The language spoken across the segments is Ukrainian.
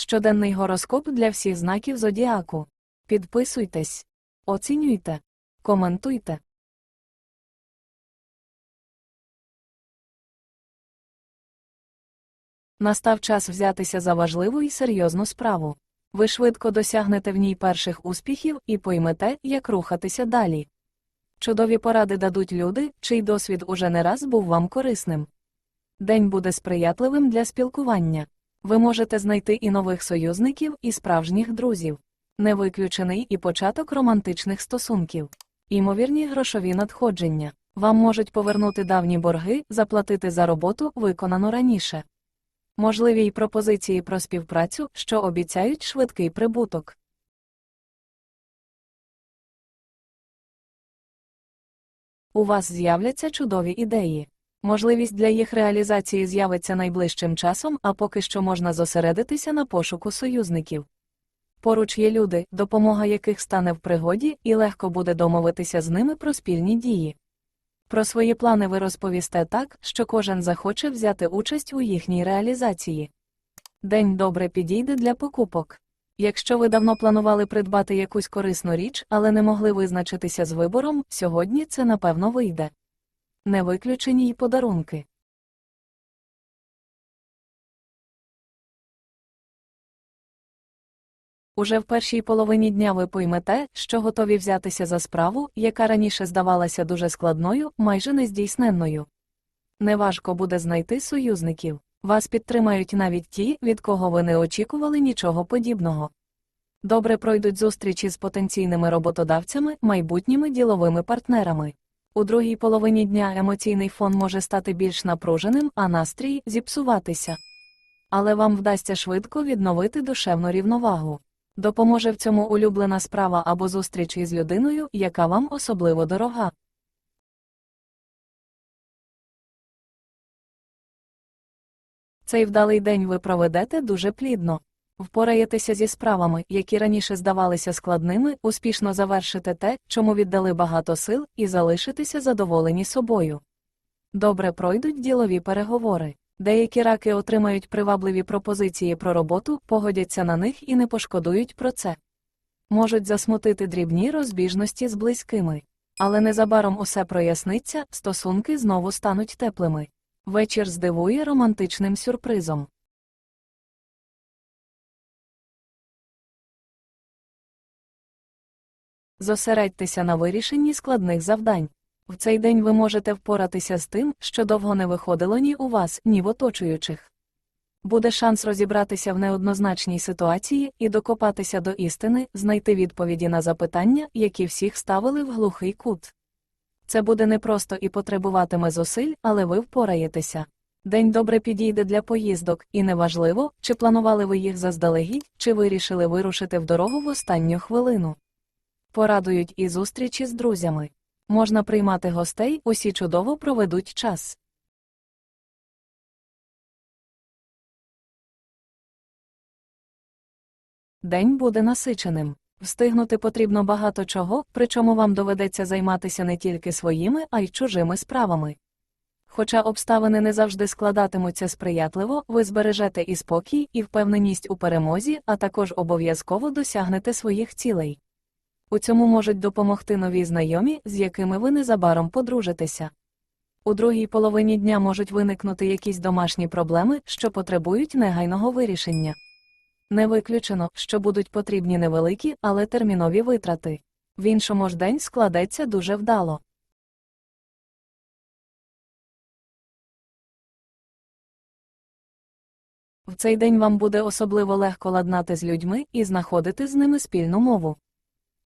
Щоденний гороскоп для всіх знаків зодіаку. Підписуйтесь, оцінюйте, коментуйте. Настав час взятися за важливу і серйозну справу. Ви швидко досягнете в ній перших успіхів і поймете, як рухатися далі. Чудові поради дадуть люди, чий досвід уже не раз був вам корисним. День буде сприятливим для спілкування. Ви можете знайти і нових союзників, і справжніх друзів. Не виключений і початок романтичних стосунків. Імовірні грошові надходження. Вам можуть повернути давні борги, заплатити за роботу, виконану раніше. Можливі й пропозиції про співпрацю, що обіцяють швидкий прибуток. У вас з'являться чудові ідеї. Можливість для їх реалізації з'явиться найближчим часом, а поки що можна зосередитися на пошуку союзників. Поруч є люди, допомога яких стане в пригоді, і легко буде домовитися з ними про спільні дії. Про свої плани ви розповісте так, що кожен захоче взяти участь у їхній реалізації. День добре підійде для покупок. Якщо ви давно планували придбати якусь корисну річ, але не могли визначитися з вибором, сьогодні це напевно вийде. Не виключені й подарунки. Уже в першій половині дня ви поймете, що готові взятися за справу, яка раніше здавалася дуже складною, майже нездійсненною. Неважко буде знайти союзників. Вас підтримають навіть ті, від кого ви не очікували нічого подібного. Добре пройдуть зустрічі з потенційними роботодавцями, майбутніми діловими партнерами. У другій половині дня емоційний фон може стати більш напруженим, а настрій зіпсуватися. Але вам вдасться швидко відновити душевну рівновагу. Допоможе в цьому улюблена справа або зустріч із людиною, яка вам особливо дорога. Цей вдалий день ви проведете дуже плідно. Впораєтеся зі справами, які раніше здавалися складними, успішно завершите те, чому віддали багато сил, і залишитеся задоволені собою. Добре пройдуть ділові переговори. Деякі раки отримають привабливі пропозиції про роботу, погодяться на них і не пошкодують про це. Можуть засмутити дрібні розбіжності з близькими. Але незабаром усе проясниться, стосунки знову стануть теплими. Вечір здивує романтичним сюрпризом. Зосередьтеся на вирішенні складних завдань. В цей день ви можете впоратися з тим, що довго не виходило ні у вас, ні в оточуючих. Буде шанс розібратися в неоднозначній ситуації і докопатися до істини, знайти відповіді на запитання, які всіх ставили в глухий кут. Це буде непросто і потребуватиме зусиль, але ви впораєтеся. День добре підійде для поїздок, і неважливо, чи планували ви їх заздалегідь, чи вирішили вирушити в дорогу в останню хвилину. Порадують і зустрічі з друзями. Можна приймати гостей, усі чудово проведуть час. День буде насиченим. Встигнути потрібно багато чого, причому вам доведеться займатися не тільки своїми, а й чужими справами. Хоча обставини не завжди складатимуться сприятливо, ви збережете і спокій, і впевненість у перемозі, а також обов'язково досягнете своїх цілей. У цьому можуть допомогти нові знайомі, з якими ви незабаром подружитеся. У другій половині дня можуть виникнути якісь домашні проблеми, що потребують негайного вирішення. Не виключено, що будуть потрібні невеликі, але термінові витрати. В іншому ж день складеться дуже вдало. В цей день вам буде особливо легко ладнати з людьми і знаходити з ними спільну мову.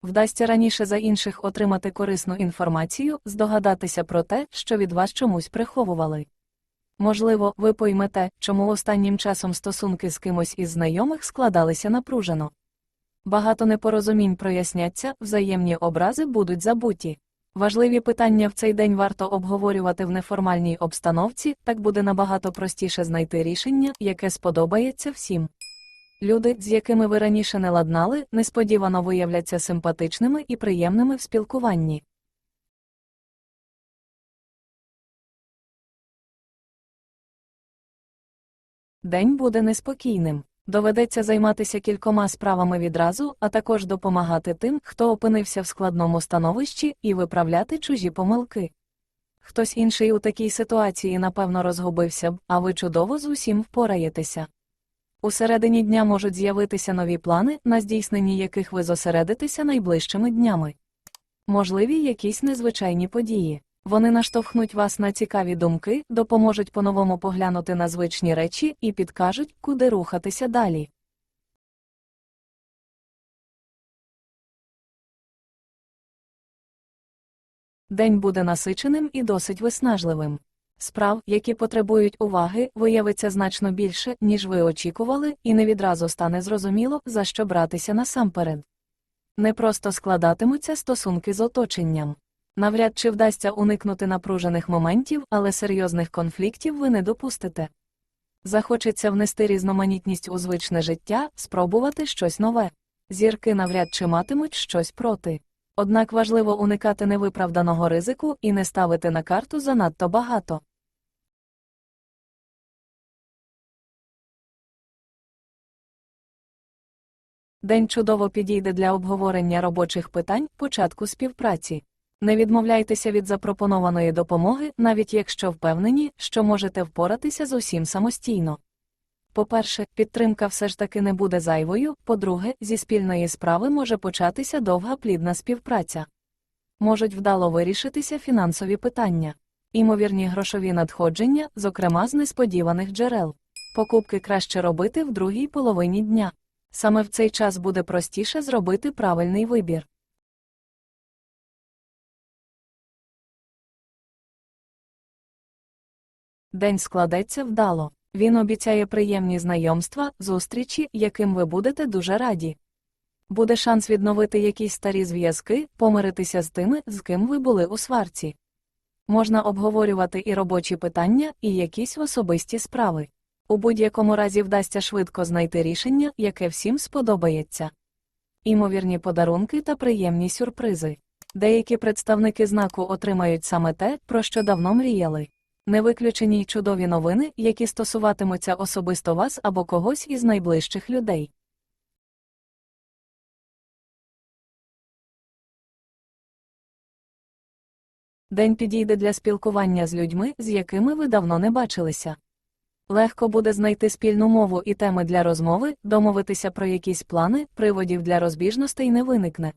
Вдасться раніше за інших отримати корисну інформацію, здогадатися про те, що від вас чомусь приховували. Можливо, ви поймете, чому останнім часом стосунки з кимось із знайомих складалися напружено. Багато непорозумінь проясняться, взаємні образи будуть забуті. Важливі питання в цей день варто обговорювати в неформальній обстановці, так буде набагато простіше знайти рішення, яке сподобається всім. Люди, з якими ви раніше не ладнали, несподівано виявляться симпатичними і приємними в спілкуванні. День буде неспокійним. Доведеться займатися кількома справами відразу, а також допомагати тим, хто опинився в складному становищі, і виправляти чужі помилки. Хтось інший у такій ситуації напевно розгубився б, а ви чудово з усім впораєтеся. У середині дня можуть з'явитися нові плани, на здійсненні яких ви зосередитеся найближчими днями. Можливі якісь незвичайні події. Вони наштовхнуть вас на цікаві думки, допоможуть по-новому поглянути на звичні речі і підкажуть, куди рухатися далі. День буде насиченим і досить виснажливим. Справ, які потребують уваги, виявиться значно більше, ніж ви очікували, і не відразу стане зрозуміло, за що братися насамперед. Не просто складатимуться стосунки з оточенням. Навряд чи вдасться уникнути напружених моментів, але серйозних конфліктів ви не допустите. Захочеться внести різноманітність у звичне життя, спробувати щось нове. Зірки навряд чи матимуть щось проти. Однак важливо уникати невиправданого ризику і не ставити на карту занадто багато. День чудово підійде для обговорення робочих питань початку співпраці. Не відмовляйтеся від запропонованої допомоги, навіть якщо впевнені, що можете впоратися з усім самостійно. По-перше, підтримка все ж таки не буде зайвою, по-друге, зі спільної справи може початися довга плідна співпраця. Можуть вдало вирішитися фінансові питання, імовірні грошові надходження, зокрема з несподіваних джерел. Покупки краще робити в другій половині дня. Саме в цей час буде простіше зробити правильний вибір. День складеться вдало. Він обіцяє приємні знайомства, зустрічі, яким ви будете дуже раді. Буде шанс відновити якісь старі зв'язки, помиритися з тими, з ким ви були у сварці. Можна обговорювати і робочі питання, і якісь особисті справи. У будь-якому разі вдасться швидко знайти рішення, яке всім сподобається. Імовірні подарунки та приємні сюрпризи. Деякі представники знаку отримають саме те, про що давно мріяли. Не виключені й чудові новини, які стосуватимуться особисто вас або когось із найближчих людей. День підійде для спілкування з людьми, з якими ви давно не бачилися. Легко буде знайти спільну мову і теми для розмови, домовитися про якісь плани, приводів для розбіжностей не виникне.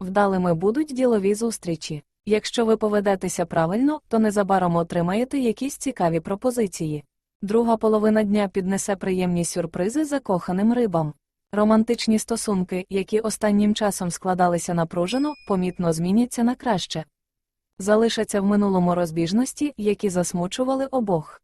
Вдалими будуть ділові зустрічі. Якщо ви поведетеся правильно, то незабаром отримаєте якісь цікаві пропозиції. Друга половина дня піднесе приємні сюрпризи закоханим рибам. Романтичні стосунки, які останнім часом складалися напружено, помітно зміняться на краще. Залишаться в минулому розбіжності, які засмучували обох.